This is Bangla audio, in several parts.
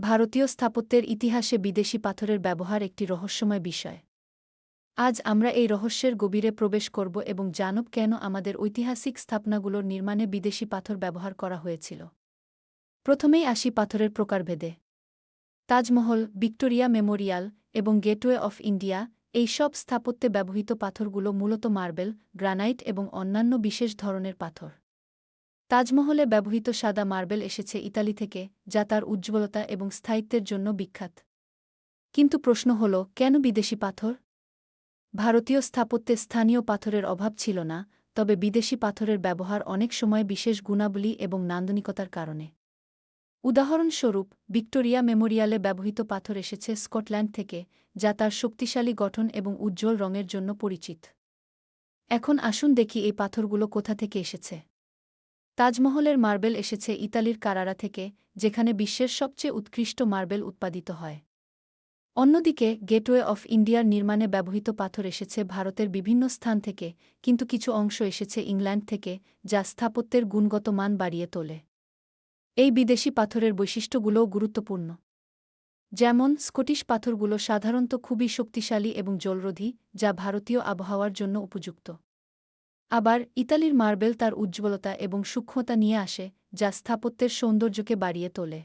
ভারতীয় স্থাপত্যের ইতিহাসে বিদেশি পাথরের ব্যবহার একটি রহস্যময় বিষয়। আজ আমরা এই রহস্যের গভীরে প্রবেশ করব এবং জানব কেন আমাদের ঐতিহাসিক স্থাপনাগুলোর নির্মাণে বিদেশি পাথর ব্যবহার করা হয়েছিল। প্রথমেই আসি পাথরের প্রকারভেদে। তাজমহল, ভিক্টোরিয়া মেমোরিয়াল এবং গেটওয়ে অফ ইন্ডিয়া এই সব স্থাপত্যে ব্যবহৃত পাথরগুলো মূলত মার্বেল, গ্রানাইট এবং অন্যান্য বিশেষ ধরনের পাথর। তাজমহলে ব্যবহৃত সাদা মার্বেল এসেছে ইতালি থেকে, যা তার উজ্জ্বলতা এবং স্থায়িত্বের জন্য বিখ্যাত। কিন্তু প্রশ্ন হল, কেন বিদেশি পাথর? ভারতীয় স্থাপত্যে স্থানীয় পাথরের অভাব ছিল না, তবে বিদেশি পাথরের ব্যবহার অনেক সময় বিশেষ গুণাবলী এবং নান্দনিকতার কারণে। উদাহরণস্বরূপ, ভিক্টোরিয়া মেমোরিয়ালে ব্যবহৃত পাথর এসেছে স্কটল্যান্ড থেকে, যা তার শক্তিশালী গঠন এবং উজ্জ্বল রঙের জন্য পরিচিত। এখন আসুন দেখি এই পাথরগুলো কোথা থেকে এসেছে। তাজমহলের মার্বেল এসেছে ইতালির কারারা থেকে, যেখানে বিশ্বের সবচেয়ে উৎকৃষ্ট মার্বেল উৎপাদিত হয়। অন্যদিকে, গেটওয়ে অফ ইন্ডিয়ার নির্মাণে ব্যবহৃত পাথর এসেছে ভারতের বিভিন্ন স্থান থেকে, কিন্তু কিছু অংশ এসেছে ইংল্যান্ড থেকে, যা স্থাপত্যের গুণগত মান বাড়িয়ে তোলে। এই বিদেশি পাথরের বৈশিষ্ট্যগুলোও গুরুত্বপূর্ণ। যেমন, স্কটিশ পাথরগুলো সাধারণত খুবই শক্তিশালী এবং জলরোধী, যা ভারতীয় আবহাওয়ার জন্য উপযুক্ত। আবার ইতালির মার্বেল তার উজ্জ্বলতা এবং সূক্ষ্মতা নিয়ে আসে, যা স্থাপত্যের সৌন্দর্যকে বাড়িয়ে তোলে।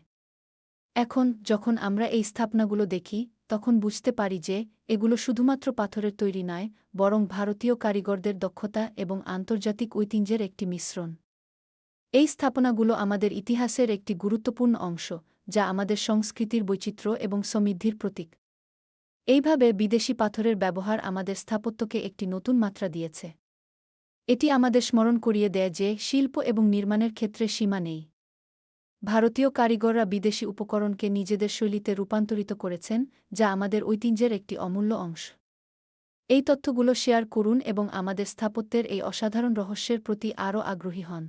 এখন যখন আমরা এই স্থাপনাগুলো দেখি, তখন বুঝতে পারি যে এগুলো শুধুমাত্র পাথরের তৈরি নয়, বরং ভারতীয় কারিগরদের দক্ষতা এবং আন্তর্জাতিক ঐতিহ্যের একটি মিশ্রণ। এই স্থাপনাগুলো আমাদের ইতিহাসের একটি গুরুত্বপূর্ণ অংশ, যা আমাদের সংস্কৃতির বৈচিত্র্য এবং সমৃদ্ধির প্রতীক। এইভাবে বিদেশি পাথরের ব্যবহার আমাদের স্থাপত্যকে একটি নতুন মাত্রা দিয়েছে। এটি আমাদের স্মরণ করিয়ে দেয় যে শিল্প এবং নির্মাণের ক্ষেত্রে সীমা নেই। ভারতীয় কারিগররা বিদেশি উপকরণকে নিজেদের শৈলীতে রূপান্তরিত করেছেন, যা আমাদের ঐতিহ্যের একটি অমূল্য অংশ। এই তথ্যগুলো শেয়ার করুন এবং আমাদের স্থাপত্যের এই অসাধারণ রহস্যের প্রতি আরও আগ্রহী হন।